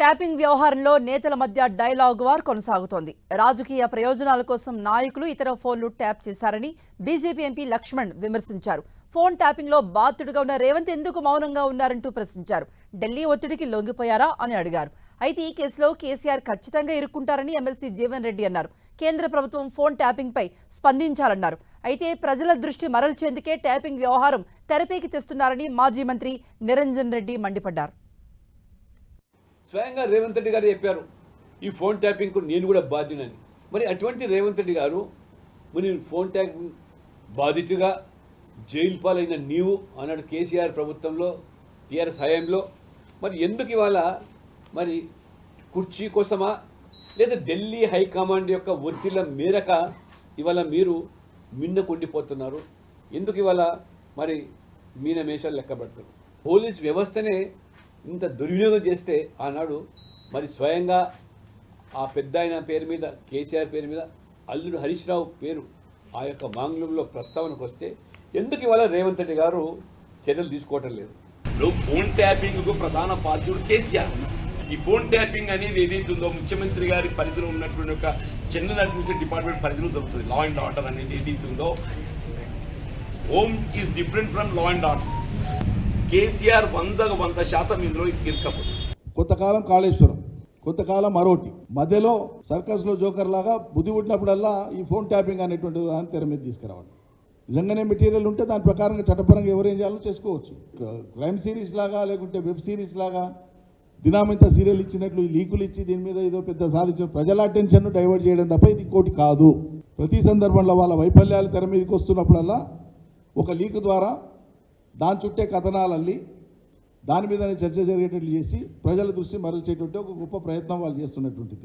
Tapping వ్యవహారంలో నేతల మధ్య డైలాగ్ వార్ కొనసాగుతోంది. రాజకీయ ప్రయోజనాల కోసం నాయకులు ఇతర ఫోన్లు ట్యాప్ చేశారని బీజేపీ ఎంపీ లక్ష్మణ్ విమర్శించారు. ఫోన్ ట్యాపింగ్లో బాధితుడిగా ఉన్న రేవంత్ ఎందుకు మౌనంగా ఉన్నారంటూ ప్రశ్నించారు. ఢిల్లీ ఒత్తిడికి లొంగిపోయారా అని అడిగారు. అయితే ఈ కేసులో కేసీఆర్ ఖచ్చితంగా ఇరుక్కుంటారని ఎమ్మెల్సీ జీవన్ రెడ్డి అన్నారు. కేంద్ర ప్రభుత్వం ఫోన్ ట్యాపింగ్పై స్పందించాలన్నారు. అయితే ప్రజల దృష్టి మరల్చేందుకే ట్యాపింగ్ వ్యవహారం తెరపైకి తెస్తున్నారని మాజీ మంత్రి నిరంజన్ రెడ్డి మండిపడ్డారు. స్వయంగా రేవంత్ రెడ్డి గారు చెప్పారు ఈ ఫోన్ ట్యాపింగ్కు నేను కూడా బాధ్యునని. మరి అటువంటి రేవంత్ రెడ్డి గారు మరి ఫోన్ ట్యాపింగ్ బాధితుగా జైలు పాలైన నీవు అన్నాడు కేసీఆర్ ప్రభుత్వంలో టీఆర్ఎస్ హయాంలో. మరి ఎందుకు ఇవాళ మరి కుర్చీ కోసమా లేదా ఢిల్లీ హైకమాండ్ యొక్క ఒత్తిళ్ళ మేరక ఇవాళ మీరు మిన్నకుండిపోతున్నారు ఎందుకు ఇవాళ మరి మీన మేషాలు లెక్కపెడతారు పోలీస్ వ్యవస్థనే ఇంత దుర్వినియోగం చేస్తే ఆనాడు మరి స్వయంగా ఆ పెద్ద ఆయన పేరు మీద కేసీఆర్ పేరు మీద అల్లుడు హరీష్ రావు పేరు ఆ యొక్క మాంగ్లంలో ప్రస్తావనకు వస్తే ఎందుకు ఇవాళ రేవంత్ రెడ్డి గారు చర్యలు తీసుకోవటం లేదు? ఫోన్ ట్యాపింగ్కు ప్రధాన బాధ్యుడు కేసీఆర్. ఈ ఫోన్ ట్యాపింగ్ అనేది ఏదైతుందో ముఖ్యమంత్రి గారి పరిధిలో ఉన్నటువంటి ఒక జనరల్ అడ్మినిస్ట్రేషన్ డిపార్ట్మెంట్ పరిధిలో దొరుకుతుంది లా అండ్ ఆర్డర్ అనేది ఏదైతుందో home is different from law and order KCR వంద వంద శాతం ఇందులో ఇరుకపోతుంది కొంతకాలం కాళేశ్వరం కొంతకాలం మరోటి మధ్యలో సర్కస్లో జోకర్ లాగా బుద్ధి పుట్టినప్పుడల్లా ఈ ఫోన్ ట్యాపింగ్ అనేటువంటి దాన్ని తెర మీద తీసుకురావాలి. నిజంగానే మెటీరియల్ ఉంటే దాని ప్రకారంగా చట్టపరంగా ఎవరేం చేయాలో చేసుకోవచ్చు. క్రైమ్ సిరీస్ లాగా లేకుంటే వెబ్ సిరీస్ లాగా దినామింత సీరియల్ ఇచ్చినట్లు లీకులు ఇచ్చి దీని మీద ఏదో పెద్ద సాధించిన ప్రజల అటెన్షన్ను డైవర్ట్ చేయడం తప్ప ఇది ఇంకోటి కాదు. ప్రతి సందర్భంలో వాళ్ళ వైఫల్యాలు తెర మీదకి వస్తున్నప్పుడల్లా ఒక లీక్ ద్వారా దాని చుట్టే కథనాలు అల్లి దాని మీదనే చర్చ జరిగేటట్లు చేసి ప్రజల దృష్టి మరల్చేటువంటి ఒక గొప్ప ప్రయత్నం వాళ్ళు చేస్తున్నటువంటిది.